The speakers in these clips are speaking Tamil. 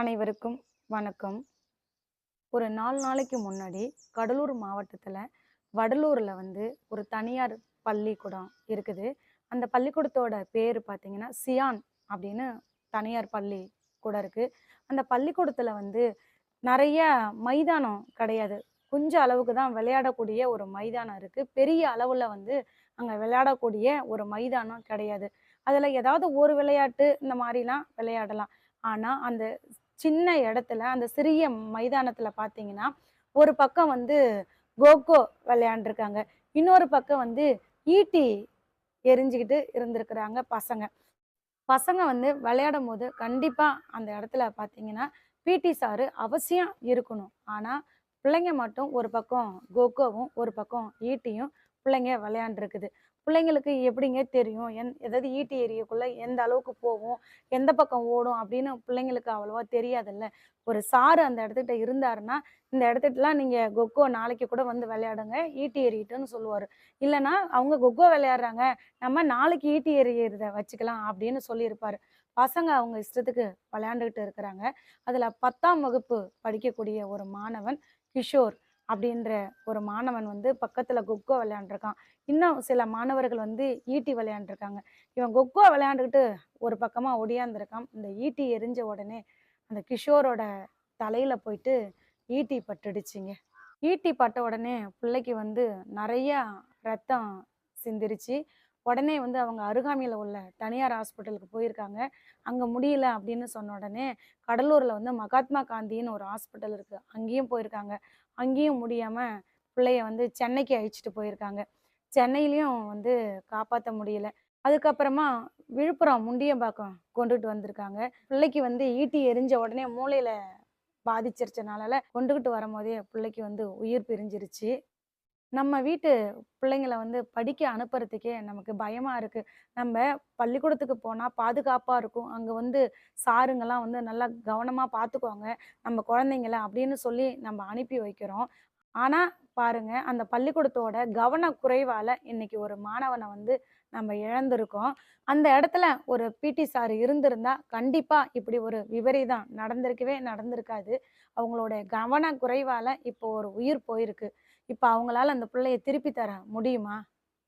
அனைவருக்கும் வணக்கம். ஒரு நாலு நாளைக்கு முன்னாடி கடலூர் மாவட்டத்தில் வடலூரில் வந்து ஒரு தனியார் பள்ளிக்கூடம் இருக்குது. அந்த பள்ளிக்கூடத்தோட பேர் பார்த்தீங்கன்னா சியான் அப்படின்னு தனியார் பள்ளி கூட இருக்குது அந்த பள்ளிக்கூடத்தில் வந்து நிறைய மைதானம் கிடையாது. கொஞ்சம் அளவுக்கு தான் விளையாடக்கூடிய ஒரு மைதானம் இருக்குது பெரிய அளவில் வந்து அங்கே விளையாடக்கூடிய ஒரு மைதானம் கிடையாது. அதில் ஏதாவது ஒரு விளையாட்டு இந்த மாதிரிலாம் விளையாடலாம். ஆனால் அந்த சின்ன இடத்துல அந்த சிறிய மைதானத்துல பார்த்தீங்கன்னா ஒரு பக்கம் வந்து கோகோ விளையாண்டுருக்காங்க. இன்னொரு பக்கம் வந்து ஈட்டி எரிஞ்சுக்கிட்டு இருந்திருக்கிறாங்க பசங்க. பசங்க வந்து விளையாடும் போது கண்டிப்பா அந்த இடத்துல பார்த்தீங்கன்னா பிடி சாரு அவசியம் இருக்கணும். ஆனா பிள்ளைங்க மட்டும் ஒரு பக்கம் கோகோவும் ஒரு பக்கம் ஈட்டியும் பிள்ளைங்க விளையாண்டுருக்குது. பிள்ளைங்களுக்கு எப்படிங்க தெரியும்? எந் எதாவது ஈட்டி எறியக்குள்ள எந்த அளவுக்கு போகும்? எந்த பக்கம் ஓடும்? அப்படின்னு பிள்ளைங்களுக்கு அவ்வளோவா தெரியாதுல்ல. ஒரு சாரு அந்த இடத்துக்கிட்ட இருந்தாருன்னா இந்த இடத்துக்கிட்டலாம் நீங்கள் கொக்கோ நாளைக்கு கூட வந்து விளையாடுங்க. ஈட்டி எறியட்டுன்னு சொல்லுவார். இல்லைன்னா அவங்க கொக்கோ விளையாடுறாங்க. நம்ம நாளைக்கு ஈட்டி எறியறத வச்சுக்கலாம் அப்படின்னு சொல்லியிருப்பார். பசங்க அவங்க இஷ்டத்துக்கு விளையாண்டுக்கிட்டு இருக்கிறாங்க. அதில் பத்தாம் வகுப்பு படிக்கக்கூடிய ஒரு மாணவன் கிஷோர். அப்படின்ற ஒரு மாணவன் வந்து பக்கத்துல கொக்கோ விளையாண்டுருக்கான். இன்னும் சில மாணவர்கள் வந்து ஈட்டி விளையாண்டுருக்காங்க. இவன் கொக்கோ விளையாண்டுக்கிட்டு ஒரு பக்கமா ஒடியாந்துருக்கான். இந்த ஈட்டி எரிஞ்ச உடனே அந்த கிஷோரோட தலையில போயிட்டு ஈட்டி பட்டுடுச்சிங்க. ஈட்டி பட்ட உடனே பிள்ளைக்கு வந்து நிறைய ரத்தம் சிந்திருச்சு. உடனே வந்து அவங்க அருகாமையில் உள்ள தனியார் ஹாஸ்பிட்டலுக்கு போயிருக்காங்க. அங்கே முடியல அப்படின்னு சொன்ன உடனே கடலூரில் வந்து மகாத்மா காந்தின்னு ஒரு ஹாஸ்பிட்டல் இருக்குது அங்கேயும் போயிருக்காங்க. அங்கேயும் முடியாமல் பிள்ளைய வந்து சென்னைக்கு அழைச்சிட்டு போயிருக்காங்க. சென்னையிலையும் வந்து காப்பாற்ற முடியல. அதுக்கப்புறமா விழுப்புரம் முண்டியம்பாக்கம் கொண்டுகிட்டு வந்திருக்காங்க. பிள்ளைக்கு வந்து ஈட்டி எரிஞ்ச உடனே மூளையில் பாதிச்சிருச்சனால கொண்டுகிட்டு வரும்போதே பிள்ளைக்கு வந்து உயிர் பிரிஞ்சிருச்சு. நம்ம வீட்டு பிள்ளைங்கள வந்து படிக்க அனுப்புறதுக்கே நமக்கு பயமா இருக்கு. நம்ம பள்ளிக்கூடத்துக்கு போனா பாதுகாப்பா இருக்கும். அங்க வந்து சாருங்கெல்லாம் வந்து நல்லா கவனமா பார்த்துக்குவாங்க நம்ம குழந்தைங்கள அப்படின்னு சொல்லி நம்ம அனுப்பி வைக்கிறோம். ஆனா பாருங்க அந்த பள்ளிக்கூடத்தோட கவன குறைவால இன்னைக்கு ஒரு மாணவனை வந்து நம்ம இழந்திருக்கோம். அந்த இடத்துல ஒரு பிடி சார் இருந்திருந்தா கண்டிப்பா இப்படி ஒரு விபரீதம் நடந்திருக்கவே நடந்திருக்காது. அவங்களோட கவன குறைவால இப்போ ஒரு உயிர் போயிருக்கு. இப்போ அவங்களால அந்த பிள்ளைய திருப்பி தர முடியுமா?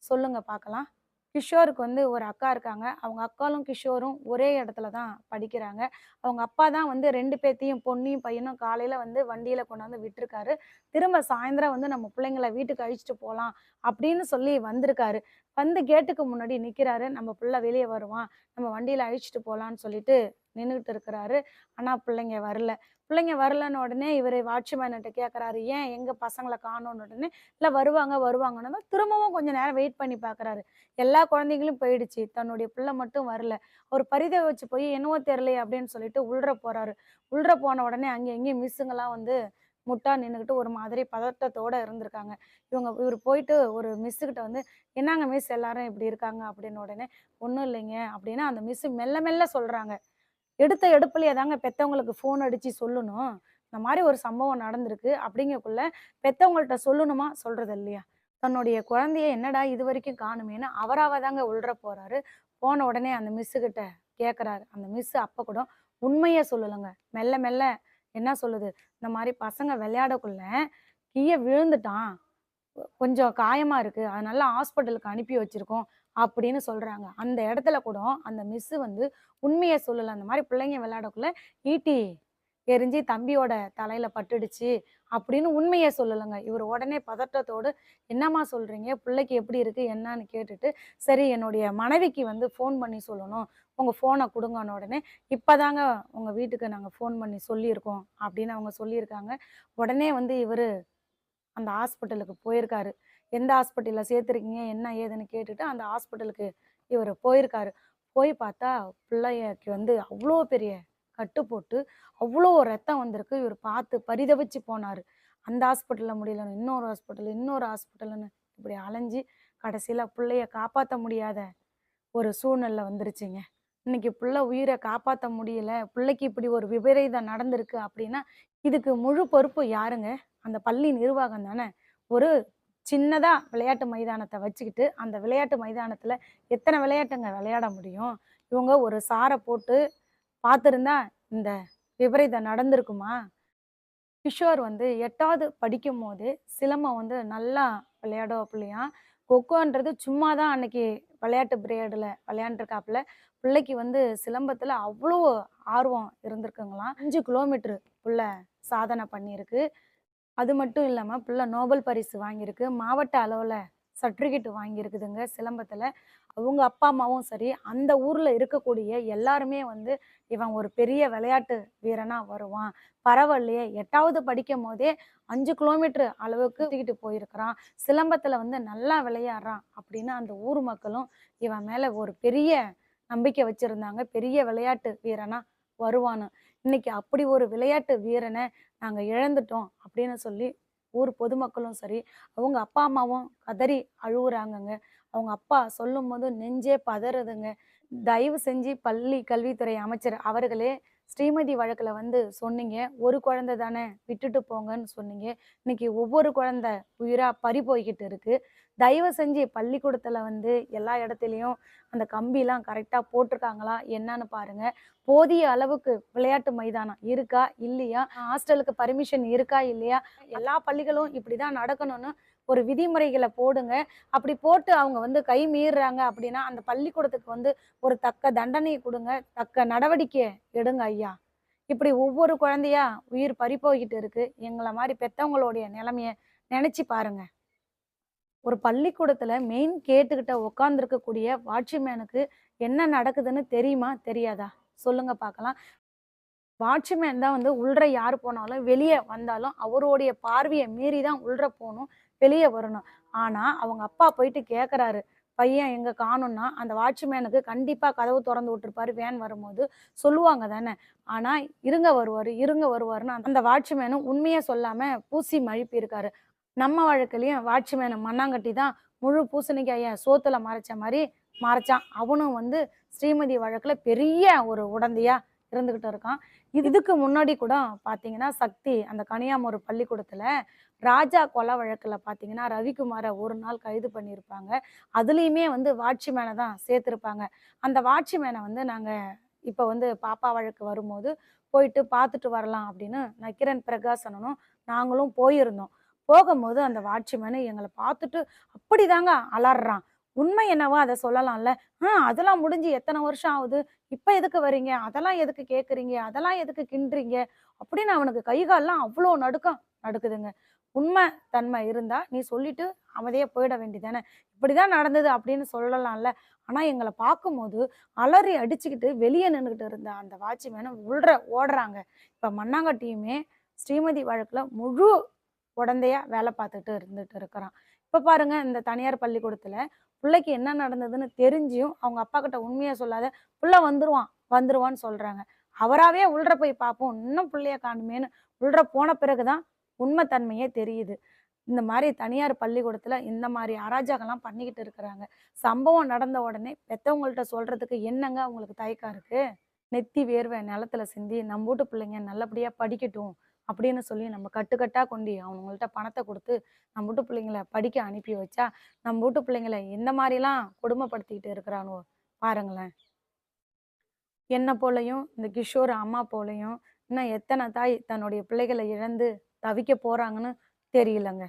சொல்லுங்க பார்க்கலாம் கிஷோருக்கு வந்து ஒரு அக்கா இருக்காங்க. அவங்க அக்காலும் கிஷோரும் ஒரே இடத்துல தான் படிக்கிறாங்க. அவங்க அப்பா தான் வந்து ரெண்டு பேத்தையும் பொண்ணையும் பையனும் காலையில் வந்து வண்டியில் கொண்டாந்து விட்டுருக்காரு. திரும்ப சாயந்தரம் வந்து நம்ம பிள்ளைங்கள வீட்டுக்கு அழிச்சிட்டு போகலாம் அப்படின்னு சொல்லி வந்திருக்காரு. வந்து கேட்டுக்கு முன்னாடி நிற்கிறாரு நம்ம பிள்ளை வெளியே வருவான். நம்ம வண்டியில் அழிச்சிட்டு போகலான்னு சொல்லிட்டு நின்றுக்கிட்டு இருக்கிறாரு ஆனால் பிள்ளைங்க வரல. பிள்ளைங்க வரலன்னு உடனே இவர் வாட்ச்மேன்கிட்ட கேட்குறாரு ஏன் எங்கள் பசங்களை காணோன்னு உடனே இல்லை வருவாங்க வருவாங்கன்னு. திரும்பவும் கொஞ்சம் நேரம் வெயிட் பண்ணி பார்க்குறாரு எல்லா குழந்தைங்களும் போயிடுச்சு. தன்னுடைய பிள்ளை மட்டும் வரல. ஒரு பரிதை வச்சு போய் என்னவோ தெரிலையே அப்படின்னு சொல்லிட்டு உள்ற போகிறாரு உள்ற போன உடனே அங்கே எங்கேயும் மிஸ்ஸுங்கெல்லாம் வந்து முட்டா நின்றுக்கிட்டு ஒரு மாதிரி பதட்டத்தோட இருந்திருக்காங்க. இவங்க இவர் போயிட்டு ஒரு மிஸ்ஸுக்கிட்ட வந்து என்னங்க மிஸ் எல்லாரும் இப்படி இருக்காங்க? அப்படின்னு உடனே ஒன்றும் இல்லைங்க. அப்படின்னா அந்த மிஸ்ஸு மெல்ல மெல்ல சொல்கிறாங்க எடுத்த எடுப்புலயே தாங்க பெத்தவங்களுக்கு ஃபோன் அடிச்சு சொல்லணும். இந்த மாதிரி ஒரு சம்பவம் நடந்திருக்கு. அப்படிங்கக்குள்ள பெத்தவங்கள்ட்ட சொல்லணுமா? சொல்றது இல்லையா? தன்னுடைய குழந்தைய என்னடா இது வரைக்கும் காணுமேன்னு அவராவ தாங்க உள்ற போறாரு. போன உடனே அந்த மிஸ்ஸு கிட்ட கேட்குறாரு அந்த மிஸ் அப்போ கூட உண்மையை சொல்லலைங்க. மெல்ல மெல்ல என்ன சொல்லுது? இந்த மாதிரி பசங்க விளையாடக்குள்ள கீழே விழுந்துட்டான். கொஞ்சம் காயமா இருக்கு அதனால ஹாஸ்பிட்டலுக்கு அனுப்பி வச்சிருக்கோம் அப்படின்னு சொல்றாங்க. அந்த இடத்துல கூட அந்த மிஸ் வந்து உண்மையை சொல்லல. அந்த மாதிரி பிள்ளைங்க விளையாடக்குள்ள ஈட்டி எரிஞ்சு தம்பியோட தலையில பட்டுடுச்சு அப்படின்னு உண்மையை சொல்லலைங்க. இவர் உடனே பதட்டத்தோடு என்னம்மா சொல்கிறீங்க பிள்ளைக்கு எப்படி இருக்குது என்னன்னு கேட்டுட்டு சரி என்னுடைய மனைவிக்கு வந்து ஃபோன் பண்ணி சொல்லணும். உங்கள் ஃபோனை கொடுங்கன்னு உடனே இப்போ தாங்க உங்கள் வீட்டுக்கு நாங்கள் ஃபோன் பண்ணி சொல்லியிருக்கோம் அப்படின்னு அவங்க சொல்லியிருக்காங்க. உடனே வந்து இவரு அந்த ஹாஸ்பிட்டலுக்கு போயிருக்காரு. எந்த ஹாஸ்பிட்டலில் சேர்த்துருக்கீங்க? என்ன ஏதுன்னு கேட்டுட்டு அந்த ஹாஸ்பிட்டலுக்கு இவர் போயிருக்காரு. போய் பார்த்தா பிள்ளைக்கு வந்து அவ்வளோ பெரிய கட்டு போட்டு அவ்வளோ ரத்தம் வந்திருக்கு. இவர் பார்த்து பரிதவிச்சு போனார். அந்த ஹாஸ்பிட்டலில் முடியலன்னு இன்னொரு ஹாஸ்பிட்டல் இன்னொரு ஹாஸ்பிட்டல்னு இப்படி அலைஞ்சு கடைசியில் பிள்ளைய காப்பாற்ற முடியாத ஒரு சூழ்நிலை வந்துருச்சுங்க. இன்னைக்கு பிள்ளை உயிரை காப்பாற்ற முடியல. பிள்ளைக்கு இப்படி ஒரு விபரீதம் நடந்திருக்கு அப்படின்னா இதுக்கு முழு பொறுப்பு யாருங்க? அந்த பள்ளி நிர்வாகம் தானே? ஒரு சின்னதா விளையாட்டு மைதானத்தை வச்சுக்கிட்டு அந்த விளையாட்டு மைதானத்துல எத்தனை விளையாட்டுங்க விளையாட முடியும்? இவங்க ஒரு சாரை போட்டு பார்த்துருந்தா இந்த விபரீதம் நடந்திருக்குமா? கிஷோர் வந்து எட்டாவது படிக்கும் போது சிலம்பம் வந்து நல்லா விளையாடுவாப்புலையாம் கொக்கோன்றது சும்மா தான் அன்னைக்கு விளையாட்டு பிரியடில் விளையாண்டுருக்காப்புல. பிள்ளைக்கு வந்து சிலம்பத்தில் அவ்வளோ ஆர்வம் இருந்திருக்குங்களாம். அஞ்சு கிலோமீட்ரு புள்ள சாதனை பண்ணியிருக்கு. அது மட்டும் இல்லாமல் பிள்ளை நோபல் பரிசு வாங்கியிருக்கு. மாவட்ட அளவில் சர்டிஃபிகேட் வாங்கியிருக்குதுங்க சிலம்பத்தில். அவங்க அப்பா அம்மாவும் சரி அந்த ஊரில் இருக்கக்கூடிய எல்லாருமே வந்து இவன் ஒரு பெரிய விளையாட்டு வீரனாக வருவான். பரவாயில்லையே எட்டாவது படிக்கும் போதே அஞ்சு கிலோமீட்டர் அளவுக்கு தூக்கிட்டு போயிருக்கிறான். சிலம்பத்தில் வந்து நல்லா விளையாடுறான் அப்படின்னு அந்த ஊர் மக்களும் இவன் மேலே ஒரு பெரிய நம்பிக்கை வச்சுருந்தாங்க. பெரிய விளையாட்டு வீரனாக வருவான்னு. இன்னைக்கு அப்படி ஒரு விளையாட்டு வீரனை நாங்கள் இழந்துட்டோம் அப்படின்னு சொல்லி ஊர் பொதுமக்களும் சரி அவங்க அப்பா அம்மாவும் கதறி அழுவுறாங்கங்க. அவங்க அப்பா சொல்லும் போது நெஞ்சே பதறுதுங்க. தயவு செஞ்சு பள்ளி கல்வித்துறை அமைச்சர் அவர்களே ஸ்ரீமதி வழக்கில் வந்து சொன்னீங்க ஒரு குழந்தை தானே விட்டுட்டு போங்கன்னு சொன்னீங்க. இன்னைக்கு ஒவ்வொரு குழந்தை உயிராக பறி போய்கிட்டு இருக்குது தயவு செஞ்சு பள்ளிக்கூடத்தில் வந்து எல்லா இடத்துலையும் அந்த கம்பிலாம் கரெக்டாக போட்டிருக்காங்களா என்னன்னு பாருங்க. போதிய அளவுக்கு விளையாட்டு மைதானம் இருக்கா இல்லையா? ஹாஸ்டலுக்கு பர்மிஷன் இருக்கா இல்லையா? எல்லா பள்ளிகளும் இப்படி தான் நடக்கணும்னு ஒரு விதிமுறைகளை போடுங்க. அப்படி போட்டு அவங்க வந்து கை மீறுறாங்க அப்படின்னா அந்த பள்ளிக்கூடத்துக்கு வந்து ஒரு தக்க தண்டனையை கொடுங்க. தக்க நடவடிக்கை எடுங்க ஐயா. இப்படி ஒவ்வொரு குழந்தையா உயிர் பறிப்போகிட்டு இருக்கு. எங்களை மாதிரி பெத்தவங்களுடைய நிலைமைய நினைச்சு பாருங்க. ஒரு பள்ளிக்கூடத்துல மெயின் கேட்டுக்கிட்ட உட்காந்துருக்கக்கூடிய வாட்ச்மேனுக்கு என்ன நடக்குதுன்னு தெரியுமா? தெரியாதா? சொல்லுங்க பார்க்கலாம். வாட்ச்மேன் தான் வந்து உள்ற யார் போனாலும் வெளியே வந்தாலும் அவருடைய பார்வையை மீறி தான் உள்ற போகணும். வெளியே வரணும். ஆனால் அவங்க அப்பா போயிட்டு கேட்குறாரு பையன் எங்க காணும்னா அந்த வாட்ச்மேனுக்கு கண்டிப்பா கதவு திறந்து விட்டுருப்பாரு வேன் வரும்போது. சொல்லுவாங்க தானே. ஆனா இருங்க வருவாரு இருங்க வருவாருன்னு அந்த வாட்ச்மேனும் உண்மையை சொல்லாம பூசி மழுப்பி இருக்காரு நம்ம வழக்குலயும் வாட்ச்மேனு மண்ணாங்கட்டி தான் முழு பூசணிக்காயை சோத்துல மறைச்ச மாதிரி மறைச்சான். அவனும் வந்து ஸ்ரீமதி வழக்குல பெரிய ஒரு உடந்தையா இருந்துகிட்டு இருக்கான். இது- இதுக்கு முன்னாடி கூட பார்த்தீங்கன்னா சக்தி அந்த கனியாமூர் பள்ளிக்கூடத்தில் ராஜா கொலை வழக்கில் பார்த்தீங்கன்னா ரவிக்குமாரை ஒரு நாள் கைது பண்ணியிருப்பாங்க. அதுலேயுமே வந்து வாட்ச்மேனை தான் சேர்த்துருப்பாங்க. அந்த வாட்ச்மேனை வந்து நாங்கள் இப்போ வந்து பாப்பா வழக்கு வரும்போது போயிட்டு பார்த்துட்டு வரலாம் அப்படின்னு நக்கிரன் பிரகாசனனும் நாங்களும் போயிருந்தோம். போகும்போது அந்த வாட்ச்மேனு எங்களை பார்த்துட்டு அப்படிதாங்க அலறான் உண்மை என்னவோ அதை சொல்லலாம்ல. ஆ அதெல்லாம் முடிஞ்சு எத்தனை வருஷம் ஆகுது? இப்போ எதுக்கு வரீங்க அதெல்லாம் எதுக்கு கேட்குறீங்க அதெல்லாம் எதுக்கு கிண்டுறீங்க? அப்படின்னு அவனுக்கு கைகாலெலாம் அவ்வளோ நடுக்கம் நடுக்குதுங்க. உண்மை தன்மை இருந்தால் நீ சொல்லிட்டு அமைதியாக போயிட வேண்டியதானே இப்படிதான் நடந்தது அப்படின்னு சொல்லலாம்ல. ஆனால் எங்களை பார்க்கும்போது அலறி அடிச்சுக்கிட்டு வெளியே நின்றுக்கிட்டு இருந்த அந்த வாட்ச்மேனும் உள்ற ஓடுறாங்க. இப்போ மண்ணாங்கட்டியுமே ஸ்ரீமதி வழக்கில் முழு உடந்தையா வேலை பார்த்துட்டு இருந்துட்டு இருக்கிறான். இப்போ பாருங்க இந்த தனியார் பள்ளிக்கூடத்தில் பிள்ளைக்கு என்ன நடந்ததுன்னு தெரிஞ்சும் அவங்க அப்பா கிட்ட உண்மையாக சொல்லாத பிள்ளை வந்துருவான் வந்துருவான்னு சொல்கிறாங்க அவராகவே உள்ற போய் பார்ப்போம் இன்னும் பிள்ளைய காணுமேன்னு உள்ற போன பிறகு தான் உண்மைத்தன்மையே தெரியுது. இந்த மாதிரி தனியார் பள்ளிக்கூடத்தில் இந்த மாதிரி அராஜகம்லாம் பண்ணிக்கிட்டு இருக்கிறாங்க. சம்பவம் நடந்த உடனே பெற்றவங்கள்ட்ட சொல்கிறதுக்கு என்னங்க அவங்களுக்கு தயக்கம் இருக்குது நெத்தி வேர்வை நிலத்துல சிந்தி நம்ம வீட்டு பிள்ளைங்க நல்லபடியாக படிக்கட்டும். அப்படின்னு சொல்லி நம்ம கட்டுக்கட்டாக கொண்டு அவங்கள்ட்ட பணத்தை கொடுத்து நம்ம வீட்டு பிள்ளைங்கள படிக்க அனுப்பி வச்சா நம்ம வீட்டு பிள்ளைங்களை எந்த மாதிரிலாம் கொடுமைப்படுத்திக்கிட்டு இருக்கிறானோ பாருங்களேன். என்ன போலையும் இந்த கிஷோர் அம்மா போலையும் இன்னும் எத்தனை தாய் தன்னுடைய பிள்ளைகளை இழந்து தவிக்க போறாங்கன்னு தெரியலங்க.